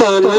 Amen.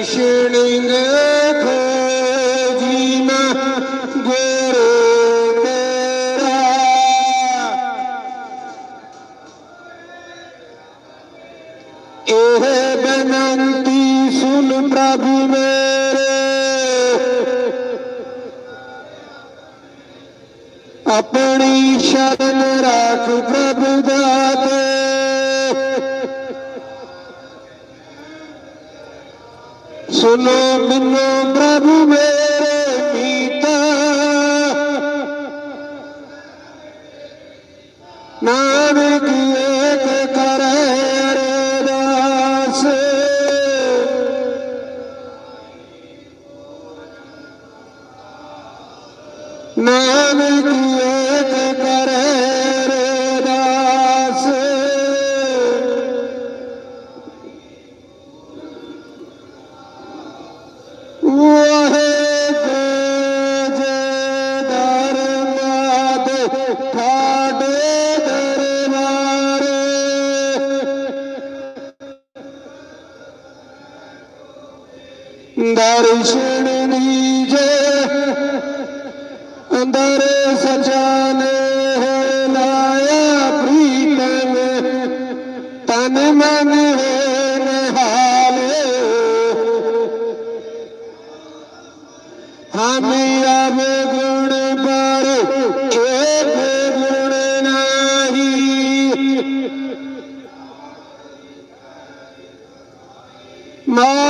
Krishna ਆਪਣੀ ਸ਼ਰਨ ਰੱਖ ਪ੍ਰਭੂ ਦਾਤੇ ਸੁਨੋ ਮਿਨੋ ਪ੍ਰਭੂ ਮੇਰੇ ਮੀਤਾ ਨਾਨਕ ਅੰਦਰ ਸਜਾਨੇ ਲਾਇਆ ਪ੍ਰੀਤਮ। ਤਨ ਮਨ ਹੈ ਨਿਹਾਲੇ। ਹਮ ਅਬ ਗੁਣ ਪਰ ਏਕ ਗੁਣ ਨਾਹੀ। ਮਾਇਆ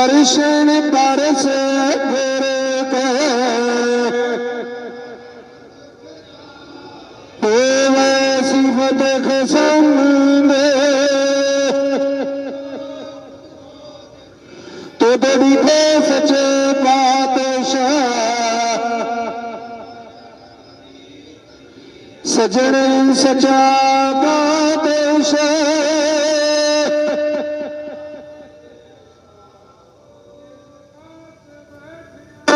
दर्शन परस सिफत कसम तो तेरी को सचे पातशाह सजन सचा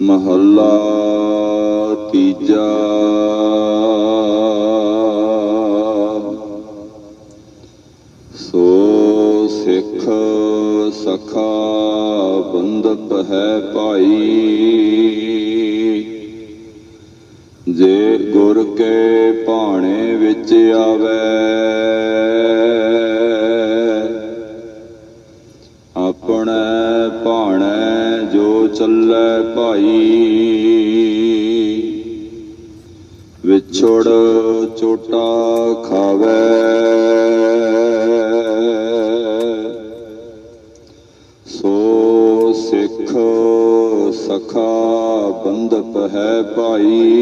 ਮਹੱਲਾ ਤੀਜਾ। ਸੋ ਸਿੱਖ ਸਖਾ ਬੰਦਪ ਹੈ ਭਾਈ। ਜੇ ਗੁਰ ਕੇ ਭਾਣੇ ਵਿੱਚ ਆਵੇ ਭਾਈ। ਵਿਛੜ ਚੋਟਾ ਖਾਵੇ। ਸੋ ਸਿੱਖ ਸਖਾ ਬੰਦਪ ਹੈ ਭਾਈ।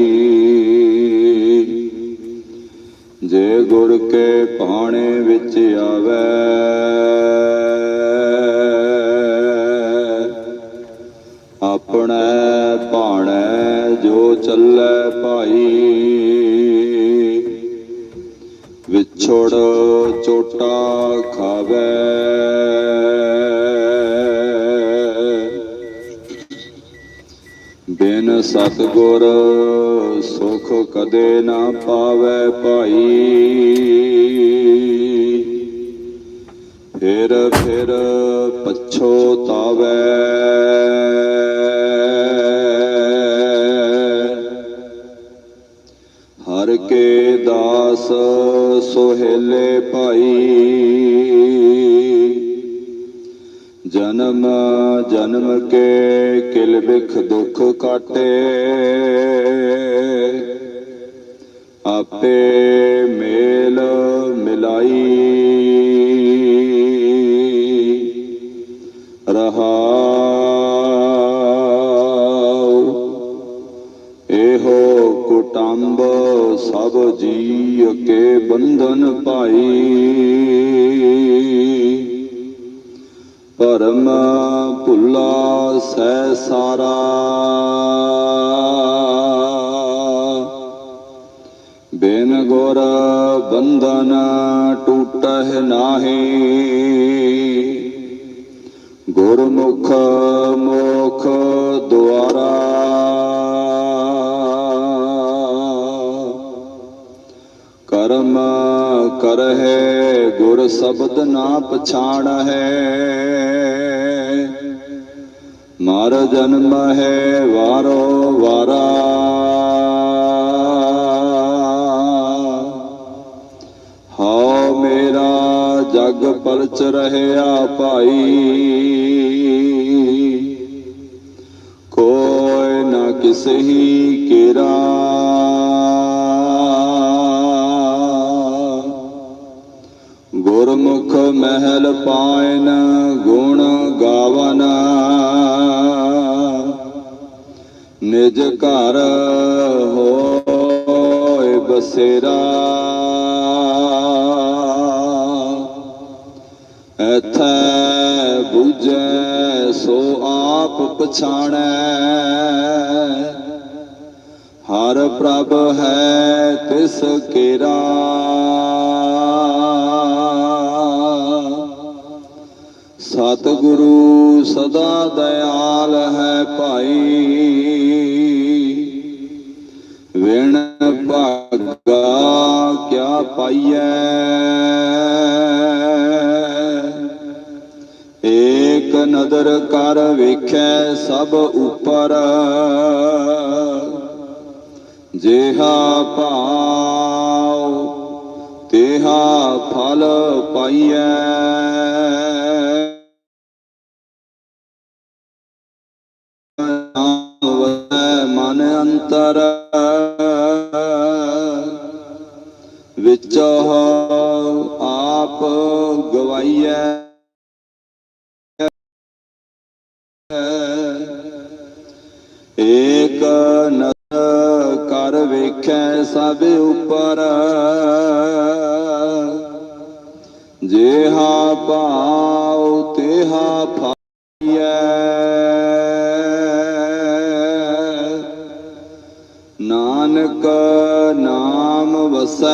ਜੇ ਗੁਰ ਕੇ ਭਾਣੇ ਵਿੱਚ ਆਵੇ। ਭਾਣੇ ਜੋ ਚੱਲੇ ਭਾਈ। ਵਿਛੜ ਚੋਟਾ ਖਾਵੇ। ਬਿਨ ਸਤਗੁਰ ਸੁਖ ਕਦੇ ਨਾ ਪਾਵੇ ਭਾਈ। ਫਿਰ ਫਿਰ ਪਛੋਤਾਵੇ ਦਾਸ ਸੋਹੇਲੇ ਭਾਈ। ਜਨਮ ਜਨਮ ਕੇ ਕਿਲ ਬਿਖ ਦੁਖ ਕਾਟੇ। ਆਪੇ ਮੇਲ ਮਿਲਾਈ। ਰਹਾਉ, ਇਹੋ ਕੁਟੰਬ ਸਭ ਜੀ ਕੇ ਬੰਧਨ ਪਾਈ ਪਰਮ ਭੁੱਲਾ ਸਹਿ ਸਾਰਾ। ਬਿਨ ਗੁਰ ਬੰਧਨ ਟੂਟਹਿ ਨਾਹੀ। ਗੁਰਮੁਖ ਮੋਖ ਦੁਆਰਾ। ਕਰਮ ਹੈ ਗੁਰ ਸ਼ਬਦ ਨਾ ਪਛਾਣਹਿ। ਮਾਰ ਜਨਮ ਹੈ ਵਾਰੋ ਵਾਰਾ। ਹਉ ਮੇਰਾ ਜਗ ਪਰਚ ਰਹਿਆ ਭਾਈ। ਕੋਈ ਨਾ ਕਿਸਹੀ ਕੇਰਾ ਘਰ ਹੋਏ ਬਸੇਰਾ। ਐਥੈ ਬੁਝੈ ਸੋ ਆਪ ਪਛਾਣੈ। ਹਰ ਪ੍ਰਭ ਹੈ ਤਿਸ ਕੇਰਾ। ਸਤਿਗੁਰੂ ਸਦਾ ਦਇਆਲ ਹੈ ਭਾਈ। ਭਾਗਾ ਕਿਆ ਪਾਈਐ? ਏਕ ਨਦਰ ਕਰ ਵੇਖੈ ਸਭ ਉਪਰ। ਜਿਹਾ ਭਾਉ ਤੇਹਾ ਫਲ ਪਾਈਐ। ਗਵਾਈ ਏਕ ਨਜ਼ਰ ਕਰ ਵੇਖੈ ਸਭ ਉਪਰ। ਜਿਹਾ ਭਾਉ ਤਿਹਾ ਫਾਈਐ। ਨਾਨਕ ਨਾਮ ਵਸੈ